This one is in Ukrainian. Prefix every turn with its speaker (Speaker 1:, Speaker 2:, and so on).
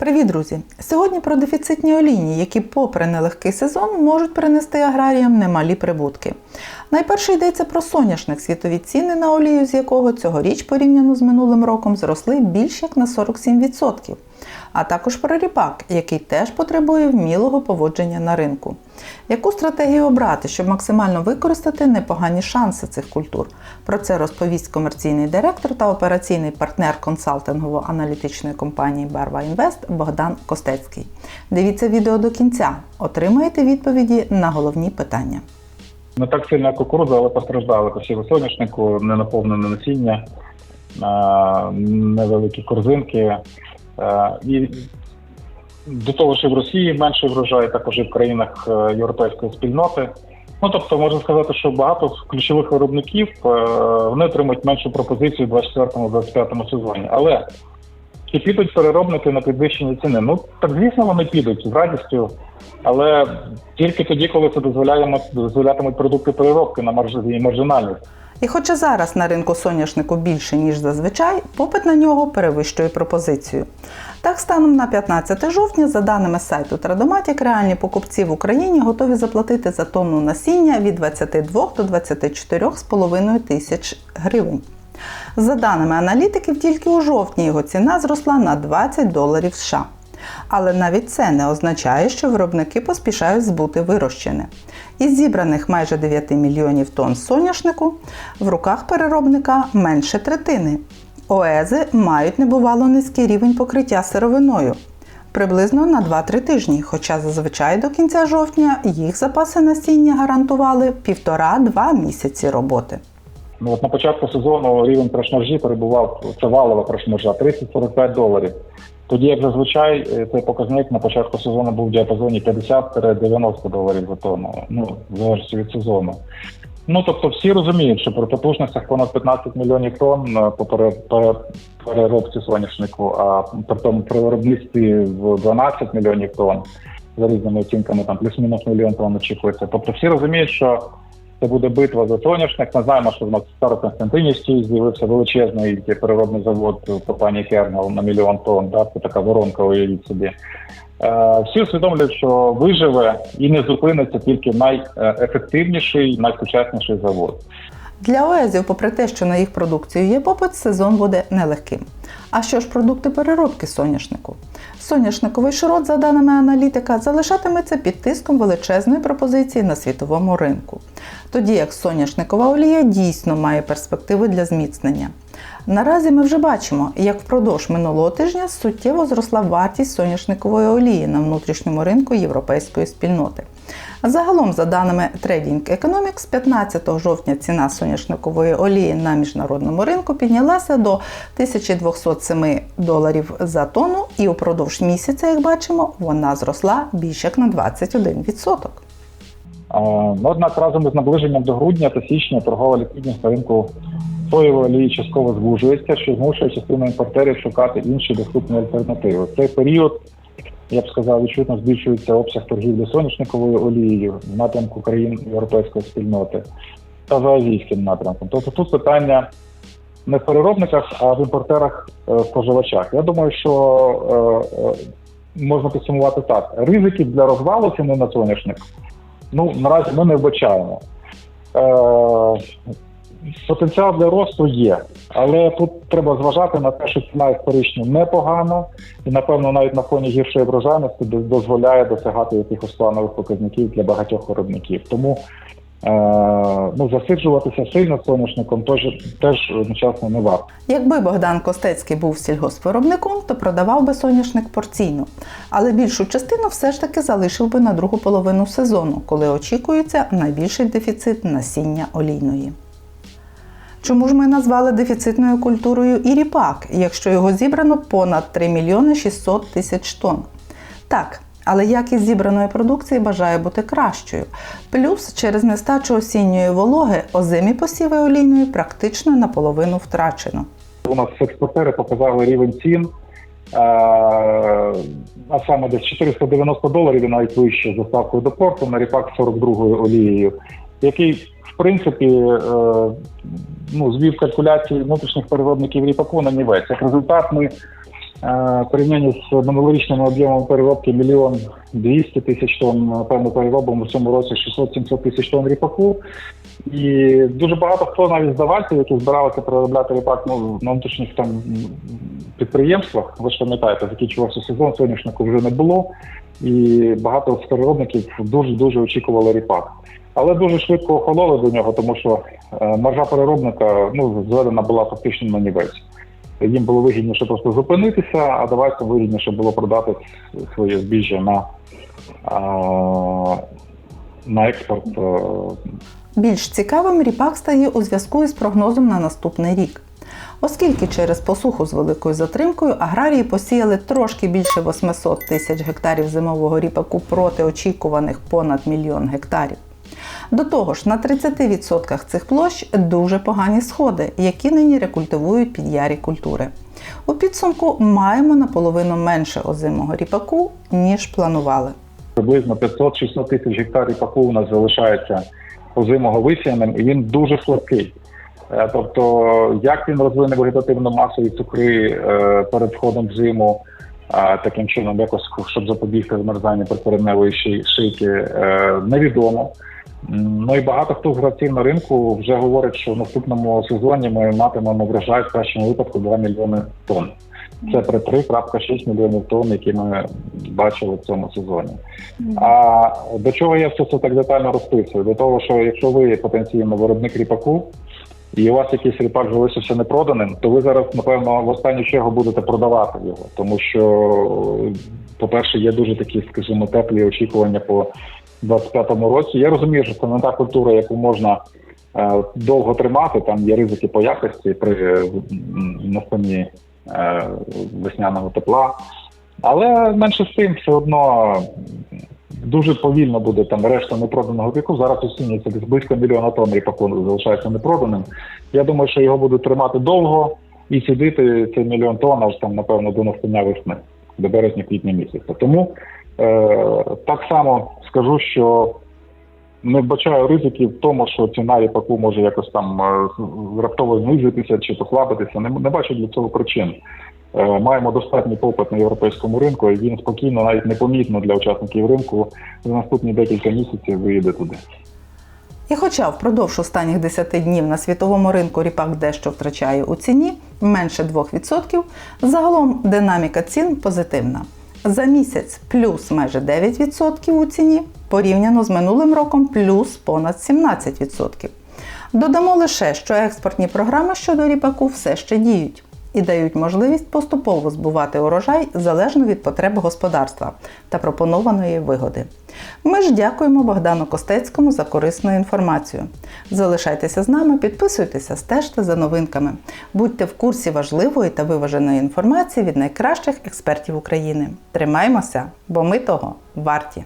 Speaker 1: Привіт, друзі! Сьогодні про дефіцитні олійні, які, попри нелегкий сезон, можуть принести аграріям немалі прибутки. Найперше йдеться про соняшник, світові ціни на олію, з якого цьогоріч порівняно з минулим роком зросли більш як на 47%. А також про ріпак, який теж потребує вмілого поводження на ринку. Яку стратегію обрати, щоб максимально використати непогані шанси цих культур? Про це розповість комерційний директор та операційний партнер консалтингово-аналітичної компанії Барва Інвест Богдан Костецький. Дивіться відео до кінця, отримаєте відповіді на головні питання.
Speaker 2: Не так сильно кукурудза, але постраждали посіви соняшнику, ненаповнене насіння, е, невеликі корзинки. Е, І до того ж і в Росії менший врожай, також і в країнах е, європейської спільноти. Ну тобто можна сказати, що багато ключових виробників е, вони отримують меншу пропозицію у 24-25 сезоні. Але чи підуть переробники на підвищення ціни? Ну так звісно, вони підуть з радістю, але тільки тоді, коли це дозволятимуть продукти переробки на марж... і маржинальність.
Speaker 1: І хоча зараз на ринку соняшнику більше, ніж зазвичай, попит на нього перевищує пропозицію. Так, станом на 15 жовтня, за даними сайту Традоматік, реальні покупці в Україні готові заплатити за тонну насіння від 22 до 24,5 тисяч гривень. За даними аналітиків, тільки у жовтні його ціна зросла на 20 доларів США. Але навіть це не означає, що виробники поспішають збути вирощене. Із зібраних майже 9 мільйонів тонн соняшнику в руках переробника менше третини. ОЕЗи мають небувало низький рівень покриття сировиною приблизно на 2-3 тижні, хоча зазвичай до кінця жовтня їх запаси насіння гарантували півтора-два місяці роботи.
Speaker 2: Ну от на початку сезону рівень прошмаржі перебував це валова прошмаржа 30-45 доларів. Тоді, як зазвичай, е, цей показник на початку сезону був в діапазоні 50-90 доларів за тонну, ну в залежності від сезону. Ну тобто всі розуміють, що при потужностях понад 15 мільйонів тонн е, по пере- пере- переробці соняшнику, а при тому при виробництві в 12 мільйонів тонн за різними оцінками, там плюс-мінус мільйон тонн очікується. Тобто всі розуміють, що це буде битва за соняшник. Ми знаємо, що в Староконстантинівській з'явився величезний переробний завод компанії Кернел на мільйон тонн. Да? Це така воронка, уявіть собі. Е, Всі усвідомлюють, що виживе і не зупиниться тільки найефективніший, найсучасніший завод.
Speaker 1: Для ОЕЗів, попри те, що на їх продукцію є попит, сезон буде нелегким. А що ж продукти переробки соняшнику? Соняшниковий широт, за даними аналітика, залишатиметься під тиском величезної пропозиції на світовому ринку. Тоді як соняшникова олія дійсно має перспективи для зміцнення. Наразі ми вже бачимо, як впродовж минулого тижня суттєво зросла вартість соняшникової олії на внутрішньому ринку європейської спільноти. Загалом, за даними Trading Economics, 15 жовтня ціна соняшникової олії на міжнародному ринку піднялася до 1207 доларів за тонну, і упродовж місяця, як бачимо, вона зросла більше як на 21%.
Speaker 2: Е, Ну, однак разом із наближенням до грудня та січня торгова ліквідність на ринку соєвої олії частково звужується, що змушує частину імпортерів шукати інші доступні альтернативи. Цей період, я б сказав, відчутно збільшується обсяг торгівлі соняшниковою олією в напрямку країн європейської спільноти та за азійським напрямком. Тобто тут питання не в переробниках, а в імпортерах е, споживачах. Я думаю, що е, е, можна підсумувати так: ризиків для розвалу ціни на соняшник ну наразі ми не вбачаємо. Потенціал для росту є, але тут треба зважати на те, що ціна історично непогано, і напевно навіть на фоні гіршої врожайності доз- дозволяє досягати якихось планових показників для багатьох виробників. Тому е, ну, засиджуватися сильно соняшником теж, теж одночасно не варто.
Speaker 1: Якби Богдан Костецький був сільгоспвиробником, то продавав би соняшник порційно, але більшу частину все ж таки залишив би на другу половину сезону, коли очікується найбільший дефіцит насіння олійної. Чому ж ми назвали дефіцитною культурою і ріпак, якщо його зібрано понад 3 мільйони 600 тисяч тонн? Так, але якість зібраної продукції бажає бути кращою. Плюс через нестачу осінньої вологи озимі посіви олійної практично наполовину втрачено.
Speaker 2: У нас експортери показали рівень цін, е, а саме десь 490 доларів і навіть вище з доставкою до порту на ріпак 42 олією, який в принципі е, ну, звів калькуляції внутрішніх переробників ріпаку на нівець. Як результат, ми Е, порівнянні з минулорічним об'ємом переробки мільйон 200 тисяч тонн, напевно, переробимо в цьому році 600-700 тисяч тонн ріпаку. І дуже багато хто навіть здавався, які збиралися переробляти ріпак ну, на внутрішніх там підприємствах. Ви ж пам'ятаєте, закінчувався сезон, соняшнику вже не було, і багато з переробників дуже дуже очікували ріпак. Але дуже швидко охололи до нього, тому що е, маржа переробника ну, зведена була фактично на нівець. Їм було вигідніше просто зупинитися, а давайте вигідніше було продати своє збіжжя на, на експорт. е,
Speaker 1: Більш цікавим ріпак стає у зв'язку із прогнозом на наступний рік. Оскільки через посуху з великою затримкою аграрії посіяли трошки більше 800 тисяч гектарів зимового ріпаку проти очікуваних понад мільйон гектарів. До того ж, на 30% цих площ дуже погані сходи, які нині рекультивують під ярі культури. У підсумку маємо наполовину менше озимого ріпаку, ніж планували.
Speaker 2: Приблизно 500-600 тисяч гектарів паку у нас залишається озимого висіяним, і він дуже слабкий. Е, Тобто, як він розвине вегетативну масу і цукри е, перед входом в зиму, таким чином, якось щоб запобігти змерзанню прикореневої шийки, е, невідомо. Ну і багато хто з гравців на ринку вже говорить, що в наступному сезоні ми матимемо врожай в кращому випадку 2 мільйони тонн. Це при 3,6 мільйонів тонн, які ми бачили в цьому сезоні. А до чого я все це так детально розписую? До того, що якщо ви потенційно виробник ріпаку, і у вас якийсь ріпак залишився непроданим, то ви зараз, напевно, в останню чергу будете продавати його. Тому що, по-перше, є дуже такі, скажімо, теплі очікування по 25-му році. Я розумію, що це не та культура, яку можна е, довго тримати. Там є ризики по якості при е, настанні е, весняного тепла. Але менше з тим, все одно дуже повільно буде там решта непроданого віку. Зараз оцінюється десь близько мільйона тонн ріпаку залишається непроданим. Я думаю, що його будуть тримати довго і сидити цей мільйон тонн аж там, напевно, до настання весни, до березня-квітня місяця. Тому так само скажу, що не вбачаю ризиків в тому, що ціна ріпаку може якось там е, раптово знизитися чи послабитися. Не, не бачу для цього причин. Е, Маємо достатній попит на європейському ринку, і він спокійно, навіть непомітно для учасників ринку, за наступні декілька місяців виїде туди.
Speaker 1: І хоча впродовж останніх 10 днів на світовому ринку ріпак дещо втрачає у ціні менше 2%, загалом динаміка цін позитивна. За місяць плюс майже 9% у ціні, порівняно з минулим роком плюс понад 17%. Додамо лише, що експортні програми щодо ріпаку все ще діють і дають можливість поступово збувати урожай залежно від потреб господарства та пропонованої вигоди. Ми ж дякуємо Богдану Костецькому за корисну інформацію. Залишайтеся з нами, підписуйтеся, стежте за новинками. Будьте в курсі важливої та виваженої інформації від найкращих експертів України. Тримаймося, бо ми того варті!